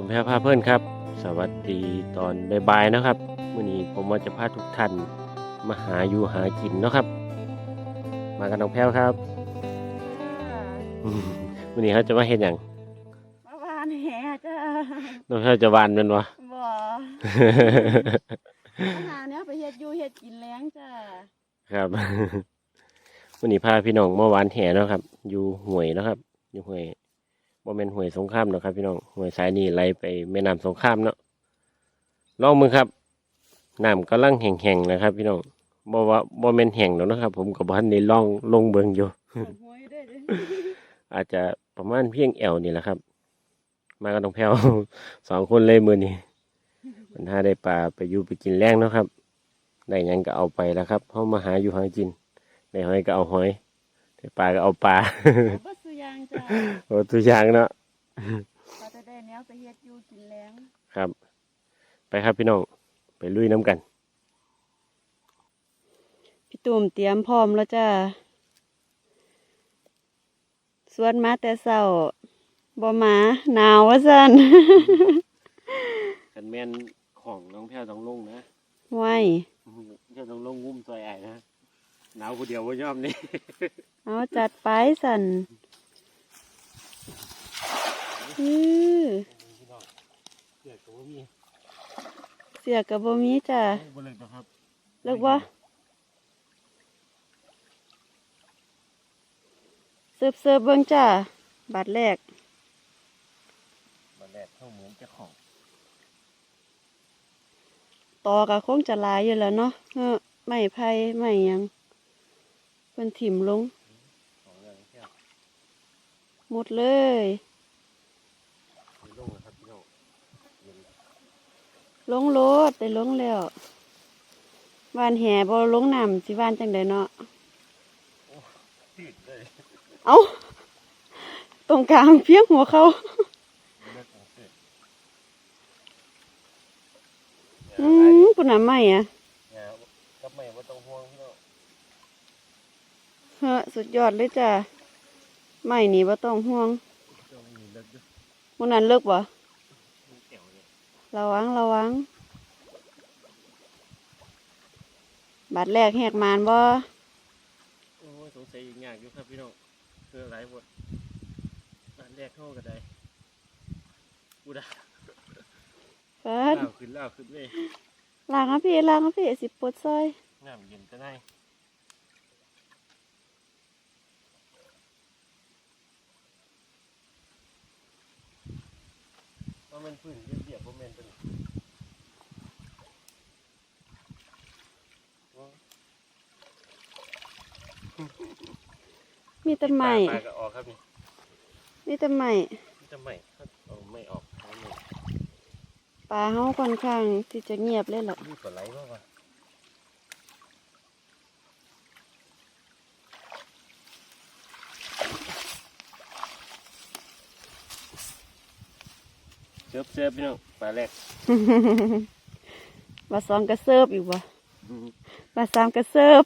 วัสดีครับตุ่มแพรพาเพื่อนครับ สวัสดีตอนบ่ายๆนะครับวันนี้ผมว่าจะพาทุกท่านมาหาอยู่หากินเนาะครับ มากันน้องแพรวครับอืมวันนี้เขาจะมาเห็นอย่างเมื่อวานแห่จ้าน้องแพรวจะวานเป็นวะบ่อาหารเนี้ยไปเฮ็ดอยู่เฮ็ดกินแล้งจ้าครับวันนี้พาพี่น้องเมื่อวานแห่เนาะครับ อยู่ห่วยเนาะครับ อยู่ห่วย บ่แม่นห่วยสงครามเนาะครับ พี่น้องห่วยสายนี้ไหลไปแม่น้ำสงครามเนาะลองมือครับน้ำกำลังแห้งๆนะครับ พี่น้องบ่ว่าบ่แม่นแห้งแล้วนะครับ ผมกับบ้านนี้ลองลงเบิงอยู่อยู่อาจจะประมาณเพียงแอวนี่แหละครับ มากับน้องแพวสองคนเลยมือนี้มันหาได้ปลาไปอยู่ไปกินแรงเนาะครับได้ยังก็เอาไปแล้วครับเพราะมาหาอยู่หากินได้หอยก็เอาหอยได้ปลาก็เอาปลา เอาบ่ซื้อยางจ้าโอ้ตัวอย่างเนาะพอจะได้แนวไปเฮ็ดอยู่กินแล้งครับ ไปครับพี่น้องไปลุยน้ำกัน พี่ตุ่มเตรียมพร้อมแล้วจ้าสวนมาแต่เช้าบ่มา หนาวว่าซั่นกันแม่นของน้องแพรวต้องลงนะไว้แพรวต้องลงงุ้มตัวใหญ่นะหนาวคนเดียวว่ายอมนี่ เอาจัดไปสั่น อือพี่น้องเสือกตัวมีเสียกับบ่มีจ้าบ่เลยนะครับเลิกบ่เสิร์ฟเสิร์ฟเบิ่งจ้าบาทแรกมาแรกเข้าเหมือนเจ้าของต่อก็คงจะหลายอยู่แล้วเนาะเออไม่ไผ่ไม่หยังเพิ่นถิ่มลงของเรื่องแค่หมดเลย มีลงนะครับพี่น้องเย็น ลงโลดได้ลงแล้ววานแห่บ่ลงน้ำสิวานจังไดเนาะติดเลยเอ้าตรงกลางเพียงหัวเขาเลิกของเสร็จอืมปุ่นน่ะไม่อะเนี่ยกับไม่ว่าต้องห่วงพี่น้องเฮ้อสุดยอดเลยจ้ะไม่นี่บ่ต้องห่วงต้องมีเลิกด้วยมื้อนั้นเลิกบ่มีแก้วเนี่ย ระวังระวัง บาดแรกแหกมานบ่โอ้ยสงสัยอีกอย่างอยู่ครับพี่น้องคืออะไรหมดร้านแรกเข้ากันได้กูด่าเฟิดล่าวขึ้นล่าวขึ้นเว้ยล้างอะพี่ล้างอะพี่สิปวดซอยน้ำเย็นก็ได้เพราะมันพื้นเรียบๆเพราะมันเป็น มีแต่ไม้ปลาก็ออกครับนี่มีแต่ไม้นี่จะไม่เอาไม่ออกเอาไม่ปลาเฮาค่อนข้างที่จะเงียบเลยล่ะนี่ตัวไหลมากกว่าเสิร์ฟเสิร์ฟพี่น้องปลาแรกบาสองก็เสิร์ฟอีกบ่บาสามก็เสิร์ฟ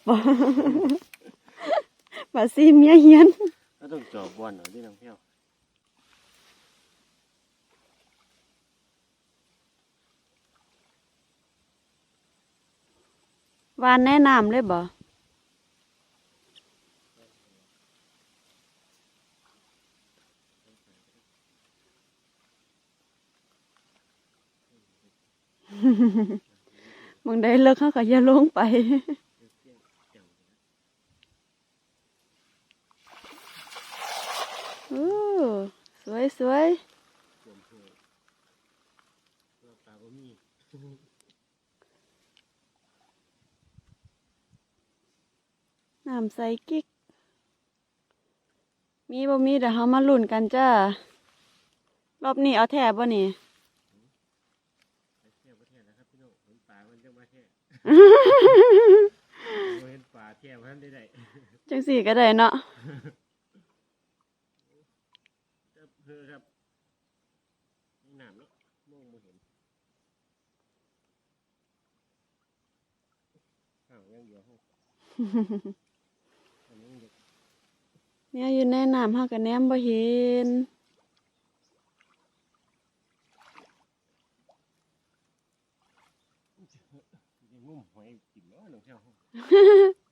บ่บาสี่เมียเฮียนก็ต้องจอบบอลหน่อยที่น้องเที่ยววานแนะนำเลยบ่มึงได้เลิกเขาก็อย่าลงไป อู้ สวยสวยรวมเพื่อปลาบ่มีน้ำใสกิ๊ก มีบ่มีเดี๋ยวเรามาลุ้นกันจ้ารอบนี้เอาแถบบ่นี่ไปเที่ยวประเเนี่ยอยู่ในน้ำห้ากับแนมบ่เห็น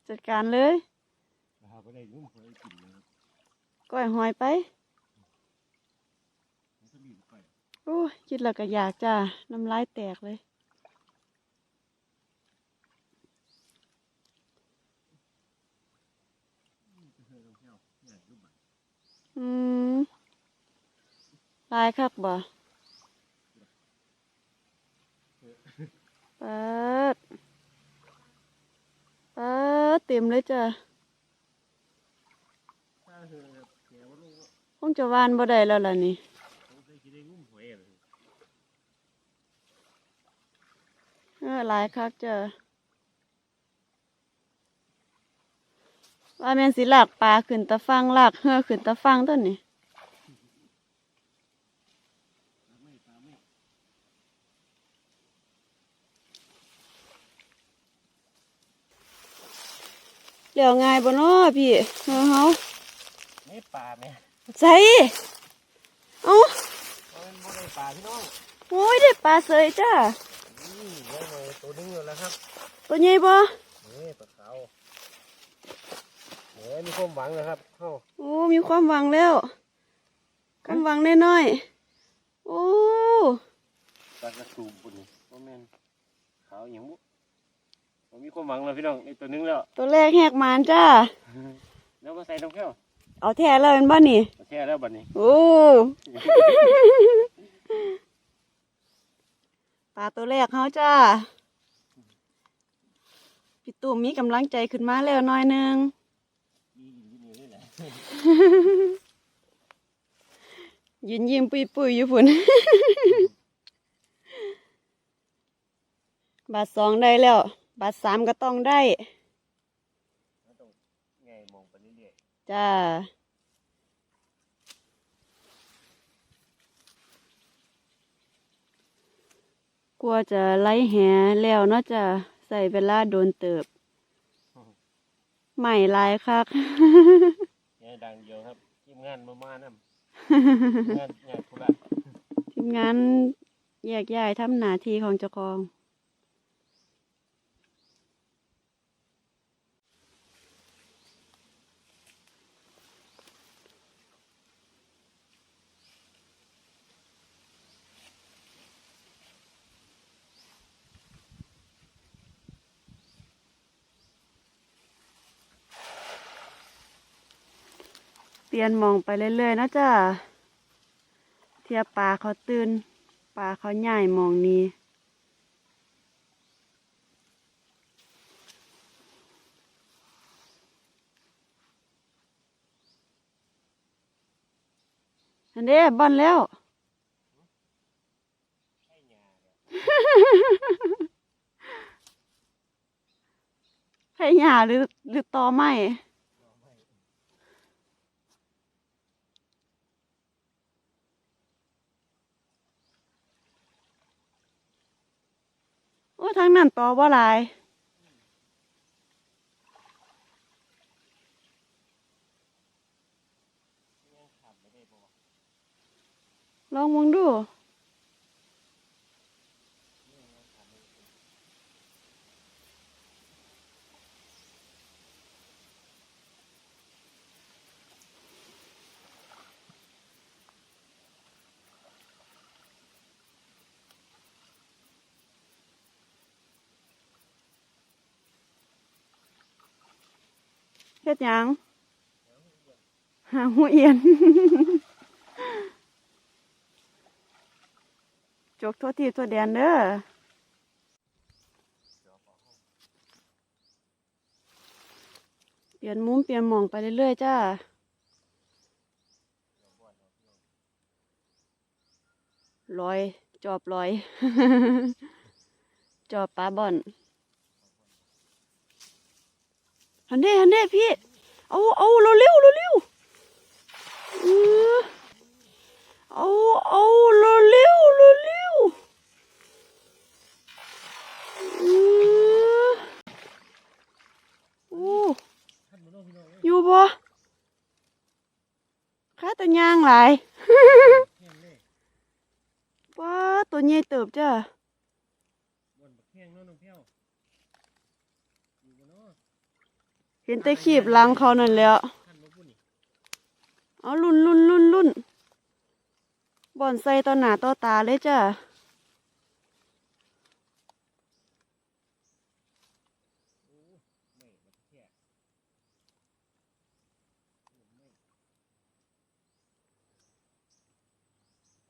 จัดการเลยก้อยหอยไปโอ้ยคิดแล้วก็อยากจ้าน้ำลายแตกเลย อืมลายคักบ่เปิดเปิดเต็มเลยจ้ะถ้าคงจะวานบ่ได้แล้วล่ะนี่เขาเคยกินได้งุ้มหออะไรเออหลายคักจ้ะ ว่าแม่นสิลากปลาขึ้นตะฟังลากเหือขึ้นตะฟังต้นนี่เดี๋ยวง่ายบ่น้อพี่เฮาเฮาไม่ปลาไหมใส่เอ้าเอาเป็นบ่ได้ปลาพี่น้องโอ้ยได้ปลาเสยจ้านี่ไว้หน่อยตัวนึงอยู่แล้วครับ ตัวใหญ่บ่นี่ปลาขาว เฮ้ยมีความหวังนะครับเข้าโอ้มีความหวังแล้วความหวังน้อยๆโอ้ปลากระสูบปุ่นนี่ว่าแม่นขาวอย่างมุผมมีความหวังแล้วพี่น้องในตัวนึงแล้ว ตัวแรกแหกหมานจ้าแล้วมาใส่น้ำแก้วเอาแท้แล้วเป็นบ้านี่มาแช่แล้วบัดนี้โอ้ปลาตัวแรกเขาจ้าพี่ตุ่มมีกำลังใจขึ้นมาแล้วหน้อยหนึง นี่อยู่นี่เลยแหละ ยืนยิ้มปุยปุยๆอยู่พุ่นบาทสองได้แล้ว บาทสามก็ต้องได้ไงมองไปเรื่อยจ้ากลัวจะไล่แหแล้วเนาะจ้ะใส่เวลาโดนเติบ ใหม่ลายคัก ๆไงดังเดียวครับทีมงานมามานํทีมงานงานธุระ ทีมงานแยกย้ายทำหน้าที่ของเจ้าของ เทียนมองไปเรื่อยๆนะจ้าเทียปลาเขาตื่นปลาเขาใหญ่มองนี้อันเด้บอนแล้วให้หญ้าหรือหรือตอไม้ อ้ทางนั้นต่อบ่าลายลองมองดู เฮ็ดหยังหาหูเอียนจกทั่วที่ทั่วแดนเด้อเปลี่ยนมุมเปลี่ยนหมองไปเรื่อยๆจ้าลอย จอบลอย จอบปลาบ่อน ฮันเด้ฮันเด้พี่ เอาเอาเร็วเร็วเร็วเร็วเอาเอาเร็วเร็วเร็วเร็วโอ้อยู่บ่ข้าแตะยางหลายว้าตัวใหญ่เติบจ้ะบนบักแข้งน้องน้องเพี้ยวอยู่บ่เนาะ เห็นแต่ขีบหลังเขานั่นแล้ว เอาลุ่นลุ่นลุ่นลุ่นบ่อนใส่ต่อหน้าต่อตาเลยจ้ะ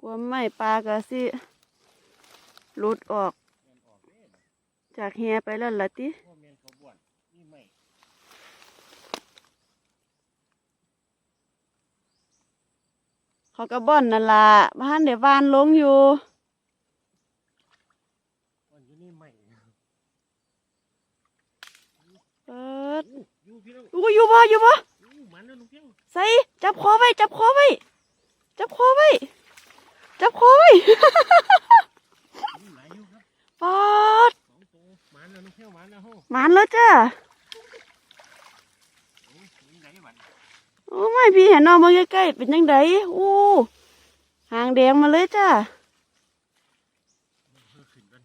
กลัวไม่ปลากระสิหลุดออกแมนออกเด้บัดจากแฮไปแล้วละติ พ่อแมนเขาบ่วนนี่ไม่ เขาก็บ่อนนั่นล่ะบ้านเดี๋ยววานลงอยู่บ่วนอยู่นี่ไม่เปิดอู้อยู่พี่น้องอู้อยู่บ่อยู่บ่อู้มันนะลุงเพียงใส่จับคอไว้จับคอไว้จับคอไว้จับคอไว้อู้หลายอยู่ครับปอดสองตัวมันนะลุงเพียงมันนะโหหมานแล้วจ้า โอ้ยนี่ไหนบัด โอ้ไม่พี่เห็นน้องมาใกล้ๆเป็นยังไงอู้หางแดงมาเลยจ้าเออขึ้นกัน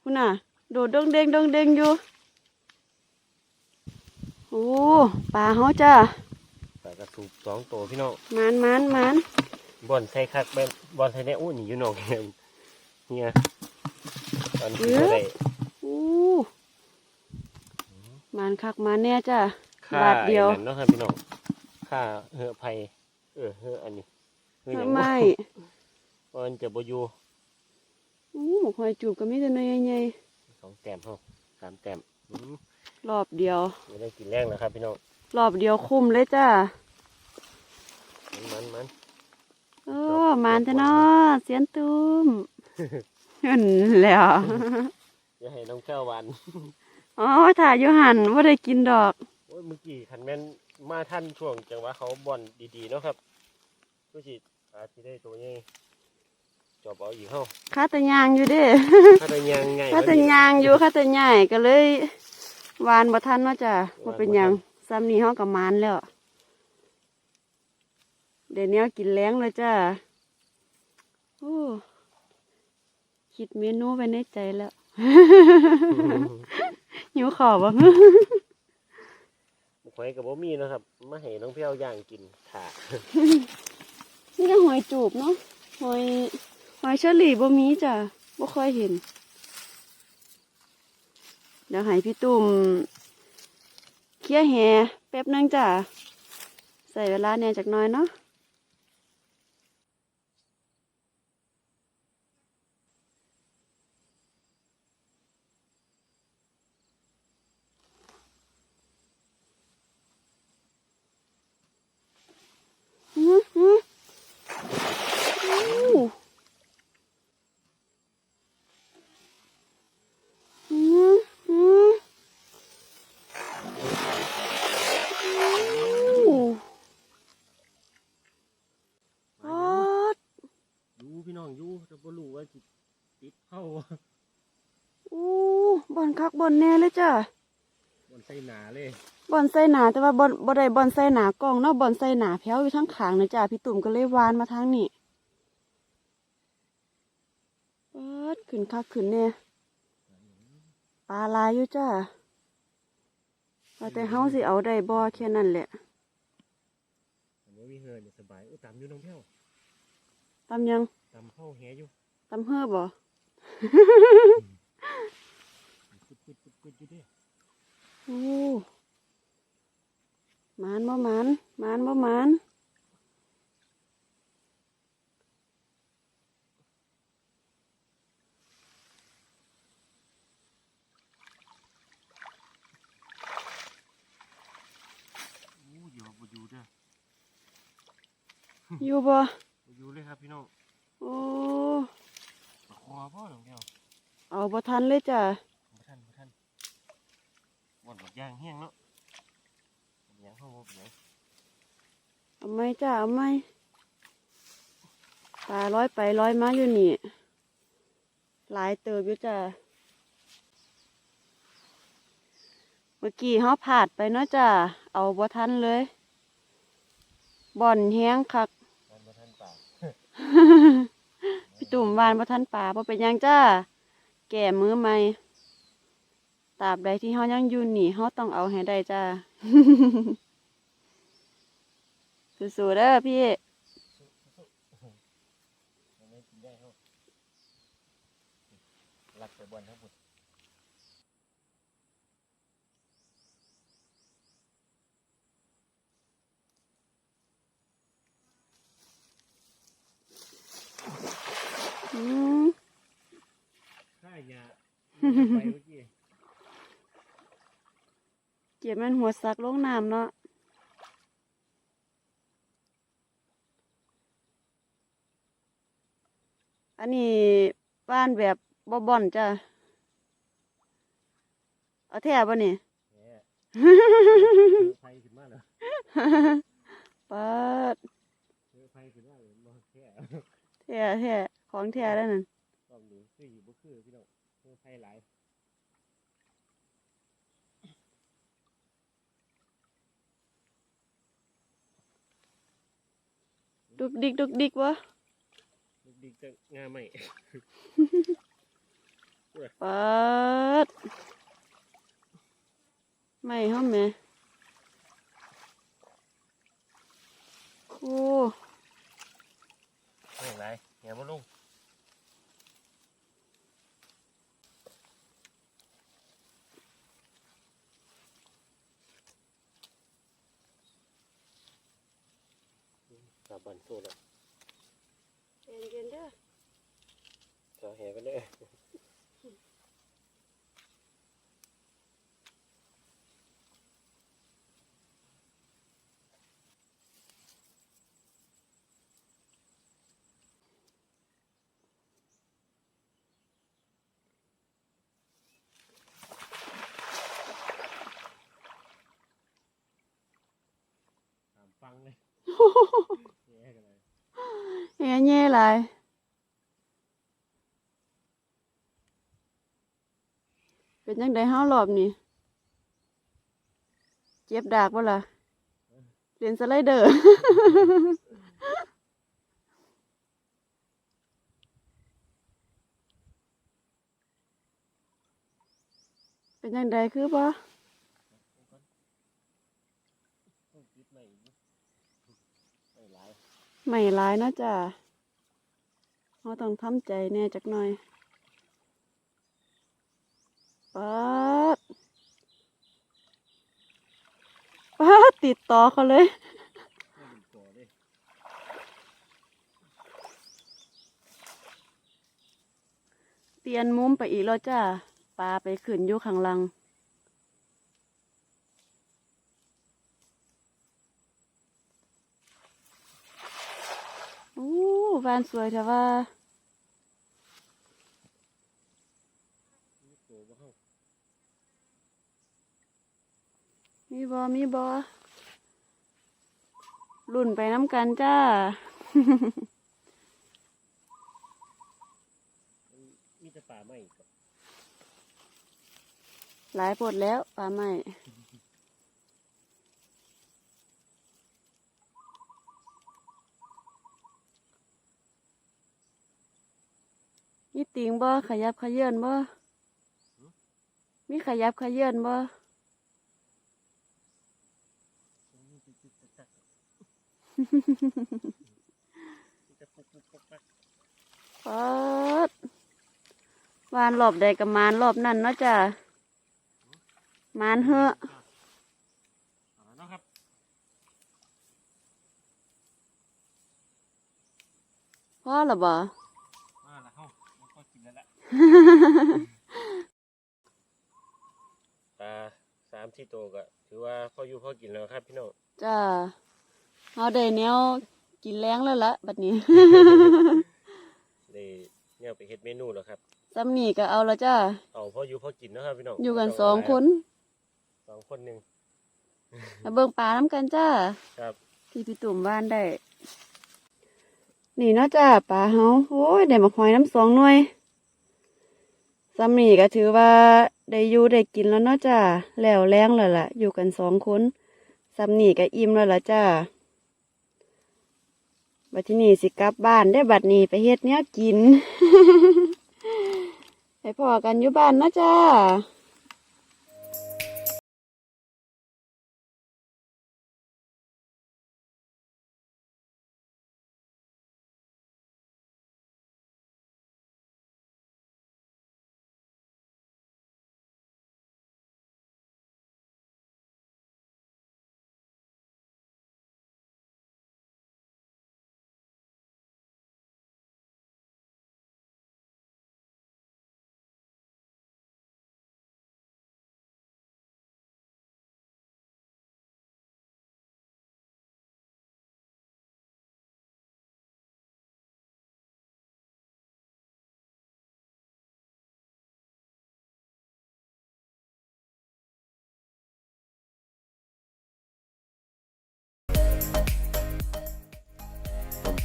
คุณน่ะ โดดดงเด้งดงเด้งอยู่โอ้ปลาเขาจ้าปลากระสูบสองตัวพี่น้องหมานหมานหมานบอลใส่คักแบบบอลใส่เนี่ยอู้นี่อยู่หนองเนี่ยเนี่ยตอนที่เท่าไหร่อู้หมานคักหมานแน่จ้า ค่าบาทเดียวไอ้นั่นเนาะครับพี่น้องค่าเหือไผ่เออเหืออันนี้เหือหยังทำไมวะมันจะบอยู่อู้หมกหอยจูบก็มีแต่เนยใหญ่สองแต้มเท่าสามแต้มอืมๆรอบเดียว ไม่ได้กินแรงนะครับพี่น้องรอบเดียวคุ้มเลยจ้ามันมันมันโอ้หมานแต่นอเสียนตุ้มเห็นแล้ว อย่าให้น้องแก้วหวัน อ๋อถ่ายอยู่หันว่าได้กินดอก โอ้ยเมื่อกี้คันแม่นมาท่านช่วงจังหวะเขาบอลดีๆเนาะครับก็สิอาจจะได้ตัวใหญ่จอบเอาอีกเฮ้าข้าแต่ยางอยู่เด้ถ้าได้ยังไงข้าแต่ยางอยู่ข้าแต่ใหญ่ก็เลยวานบ่ทันเนาะจ้ะว่าเป็นหยังซ้ำนี้เฮากับมานแล้วเดี๋ยวนี้กินแล้งเลยจ้ะโอ้คิดเมนูไว้ในใจแล้วหิวข้าวบ่ หอยกับบ่มีเนาะครับมาให้น้องเพียวย่างกินถานี่ก็หอยจูบเนาะหอยหอยเชอรี่บ่มีจ้ะบ่ค่อยเห็นเดี๋ยวให้พี่ตุ่มเคลียแหแป๊บนึงจ้ะใส่เวลาเนี่ยจากน้อยเนาะอื้อหืออู้อื้อหืออู้ปอด อยู่พี่น้องอยู่แต่บ่รู้ว่าสิ ติดเข้าอู้บอนคักบอนแน่เลยจ้ะบนใส่หนาเลยบอนใส่หนาแต่ว่าบอนบ่ได้บอนใส่หนากล้องเนาะบอนใส่หนาแพ้วอยู่ทั้งขางนะจ้ะพี่ตุ่มก็เลยวานมาทางนี้ปอดขึ้นคักขึ้นแน่ปลาลายอยู่จ้ะว่าแต่เฮาสิเอาได้บ่แค่นั้นแหละอันนี้มีเฮือเนี่ยสบายโอ้ตามอยู่น้องเพียวตำยังตามเข้าแหอยู่ตำเฮือบ่ โอ้หมานบ่หมานหมานบ่หมานอู้อยู่บ่อยู่เด้ออยู่บ่บ่อยู่เลยครับพี่น้องโอ้ ปลาคอพ่อน้องเพียวเอาบ่ทันเลยจ้ะบ่ทันบ่ทันบ่อนหมดยางแห้งเนาะเป็นหยังบ่เป็นหยังเอาไหมจ้ะเอาไหมปลาร้อยไปร้อยมาอยู่นี่ หลายเติบอยู่จ้ะเมื่อกี้เขาผาดไปเนาะจ้ะเอาบ่ทันเลย บ่อนแห้งคักบ่ทันปลา พี่ตุ่มวานบ่ทันป่าบ่เป็นหยังจ้า แก่มือใหม่ตราบใดที่เฮายังอยู่นี่เฮาต้องเอาให้ได้จ้า สู้ๆเด้อพี่ รักไปบนทั้งหมด อืม ข้าหยา ไปเมื่อกี้เก็บมันหัวซักลงน้ำเนาะอันนี้บ้านแบบบ่บ่อนจ้ะเอาแท้บ่นี่แหมไฟขึ้นมาเหรอปัดเจอไฟขึ้นมาเลยบ่แค่แท้แท้ของแท้แล้วนั่นรอบนี้คืออยู่บ่คือพี่น้อง เจอไฟหลายดุกดิกดุกดิกวะลูกดิกจะงาไหมปัดไม่ห้อมแม่โอ้แห้งไรแห้งบ่ลงกลั บันโซ่แล้วเย็นเย็นเด้อจะแห่ไปเลยฟังเลย แง่แง่หลยเป็นยังไงห้ารอบนี่เจ็บดากบ่ล่ะเรียนสไลเดอร์เป็นยังไงคือบ่ต้องคิดใหม่อีกนิดไม่หลายไม่ร้ายนะจ๊ะ เราต้องทำใจแน่จักหน่อยปัดปัดติดต่อเขาเลยเปลี่ยนมุมไปอีกแล้วจ้าปลาไปขึ้นอยู่ข้างลังอู้บ้านสวยแต่ว่า นี่ตัวบ่เข้า มีบอมีบอรุ่นไปน้ำกันจ้ามันมีแต่ป่าไม้ก็หลายปวดแล้วปลาใหม่มีติงบ่ขยับขยื่นบ่มีขยับขยื่นบ่ มีแต่จุดๆตักๆมีแต่ ปุ๊กปุ๊กปักปักปัดวานรอบใดกับมานรอบนั่นเนาะจ้ะมานเหอะเอาละเนาะครับพ่อหรอบ่มาละเฮามันก็กินแล้วละปลาสามที่โตวก็ถือว่าพออยู่พอกินแล้วครับพี่น้องจ้า เอาได้แนวกินแรงแล้วละบัดนี้เลยเนี่ยไปเฮ็ดเมนูแล้วครับ ซ้ำนี่ก็เอาและจ้า เอาพออยู่พอกินเนาะครับพี่น้องอยู่กันบ่สต้องเาหลายคนสองคนหนึ่งมาเบิ่งปลาน้ำกันจ้า ครับที่พี่ตุ่มบ้านได้ นี่เนาะจ้าปลาเฮาโอ้ยได้มาหอยน้ำสองหน่วยซ้ำนี่ก็ถือว่าได้อยู่ได้กินแล้วเนาะจ้าแล้วแรงแล้วล่ะ อยู่กันสองคนซ้ำนี่ก็อิ่มแล้วล่ะจ้า บัดที่นี่สิกลับบ้านได้บัดนี้ไปเฮ็ดเนี้ยกิน ไปพอกันอยู่บ้านนะจ้า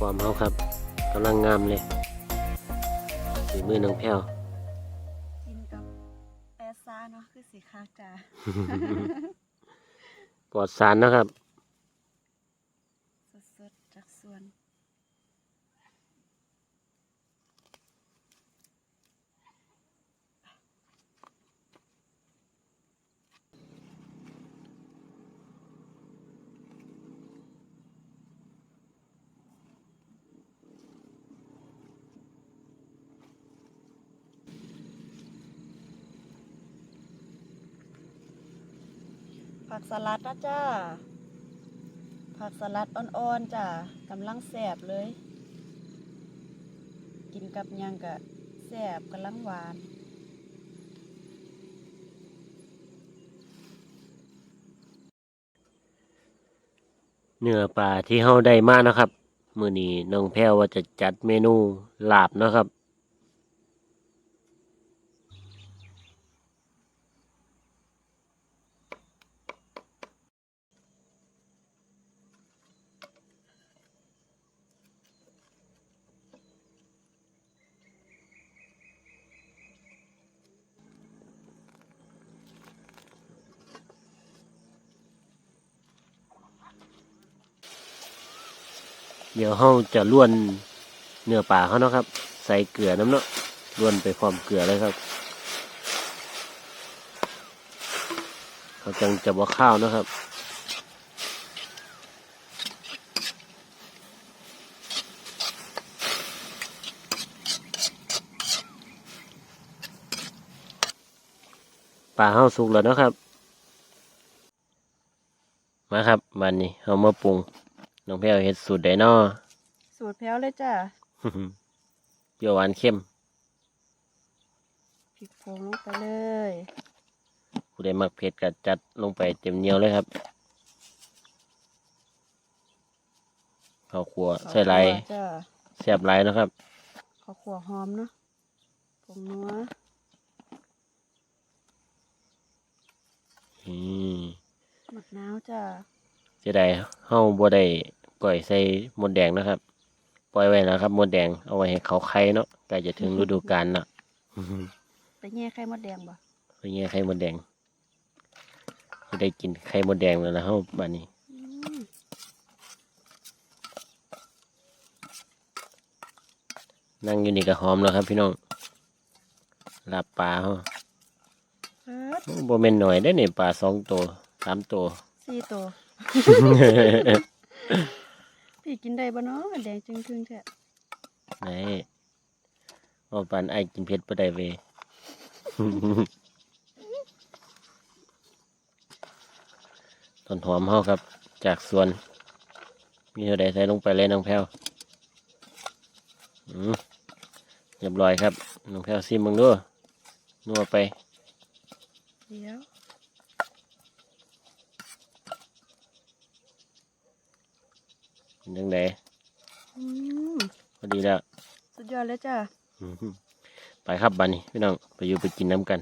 ปลอมเฮาครับกำลังงามเลยฝีมือน้องแพ้วกินกับแปซ่าเนาะคือสีคักจ้าปลอดสารนะครับ สดๆจากสวน ผักสลัดนะจ้า ผักสลัดอ่อนๆจ้ะกำลังแสบเลย กินกับยังกะแสบกำลังหวานเนื้อปลาที่เฮาได้มานะครับ มื้อนี้น้องแพ้วว่าจะจัดเมนูลาบนะครับ เดี๋ยวเฮาจะล้วนเนื้อปลาเขาเนาะครับ ใส่เกลือน้ำเนาะล้วนไปพร้อมเกลือเลยครับเขาจังจะบ่ข้าวนะครับปลาเฮาสุกแล้วนะครับ มาครับบันนี้เฮามาปรุง น้องแพ้วเฮ็ดสูตรไดเนาะสูตรแพ้วเลยจ้ะเปรี้ยวหวานเข้มพริกผงลงไปเลยผู้ใดมักเผ็ดก็จัดลงไปเต็มเหนียวเลยครับข้าวคั่วใส่ไรข้าวคั่วจ้ะแซ่บไรนาะครับ ข้าวขัวหอมเนาะผงนัวอืมมะนาวจ้ะ เสียดายเฮาบ่ได้ปล่อยใส่มดแดงนะครับ ปล่อยไว้นะครับมดแดงเอาไว้ให้เขาไข่เนาะใกล้จะถึงฤดูกาลเนาะไปแง่ไข่มดแดงบ่ไปแง่ไข่มดแดงจะได้กินไข่มดแดงแล้วนะเฮาบัดนี้อืมนั่งอยู่นี่ก็หอมแล้วครับ พี่น้องลาบปลาเฮาเอิดโอ้บ่แม่นน้อยได้อนี่ปลาสองตัวสามตัวสี่ตัว พี่กินได้บ่เนาะแดงจึงครึ่งแท้ไหนเอาปานไอกินเผ็ดบ่ได้เวยต้นหอมเฮาครับ จากสวน มีเท่าใดใส่ลงไปเลยน้องแพ้วอืมเรียบร้อยครับ น้องแพ้วซิมมึงดูนัวไป เดี๋ยว เป็นยังไงอืมพอดีแล้ว สุดยอดเลยจ้ะอืมไปครับบันนี้พี่น้องไปอยู่ไปกินน้ำกัน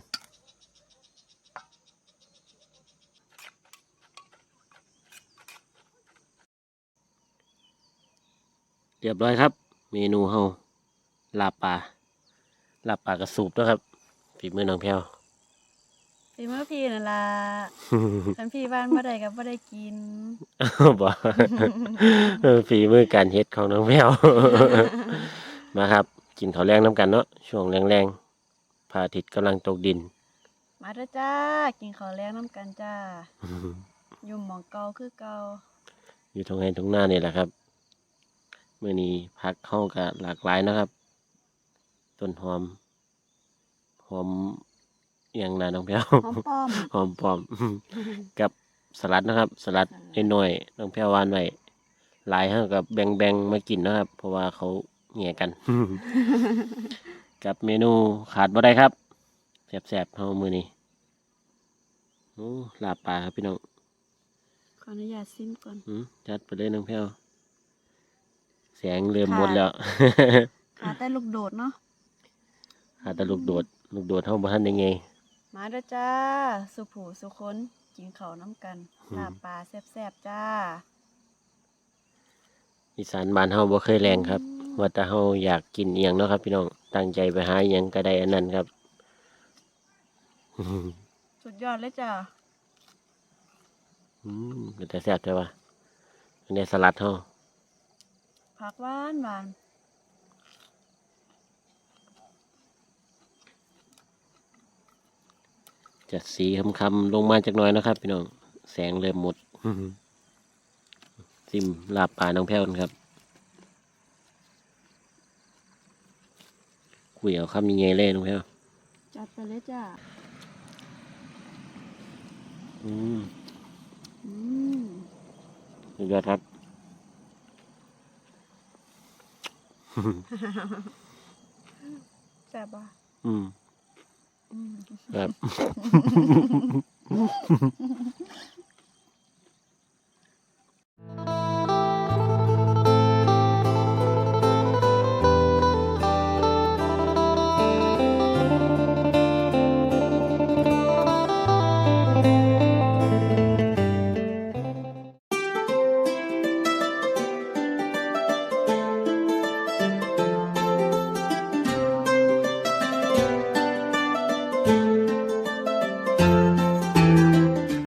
เรียบร้อยครับ เมนูเฮาลาบปลาลาบปลากระสูบด้วยครับฝีมือน้องแพรว ฝีมือพี่นั่นล่ะคันพี่บ้านบ่ได้ก็บ่ได้กินบอกฝีมือการเฮ็ดของน้องแพรวมาครับ กินข้าวแรงน้ำกันเนาะช่วงแรงๆพระอาทิตย์กำลังตกดิน มาเด้อจ้า กินข้าวแลงน้ำกันจ้าอยู่หมองเก่าคือเก่าอยู่ตรงไหนตรงหน้านี่แหละครับเมื่อนี้พักเข้ากับหลากหลายนะครับ ต้นหอมหอม อหย่างนาน้องแพ้วหอมป้อมหอมปลอม กับสลัดนะครับ สลัดน้อยๆน้องแพ้ววานไว้หลายเท่ากับแบ่งๆมากินนะครับ เพราะว่าเขาเหี่ยกัน กับเมนูขาดบ่ได้ครับแซ่บๆเฮามือนี้โอ้ลาบปลาครับพี่น้องขออนุญาตซิมก่อนอืมจัดไปเลยน้องแพ้วแสงเริ่มค่ะหมดแล้ว ขาแต่ลูกโดดเนาะหาแต่ลูกโดด ลูกโดดเท่าบ้านได้ไง มาเด้อจ้า สุผูสุคนกินข้าวน้ำกันอืมลาบปลาแซ่บๆจ้า อีสานบ้านเฮาบ่เคยแรงครับ ว่าแต่เฮาอยากกินเอียงเนาะครับ พี่น้อง ตั้งใจไปหาอหยังก็ได้อันนั้นครับ สุดยอดเลยจ้า อืมก็แต่แซ่บใช่ปะอันนี้สลัดเฮาผักหวานหวาน จัดสีคำๆลงมาจากหน้อยนะครับ พี่น้อง แสงเริ่มหมดซิมลาบปลาน้องแพ้วนะครับคุยเอาคำยังไงเล่น้องแพ้วจัดไปเลยจ้าอืมอืมสุดยอดครับแซ่บป่ะอืม 嗯。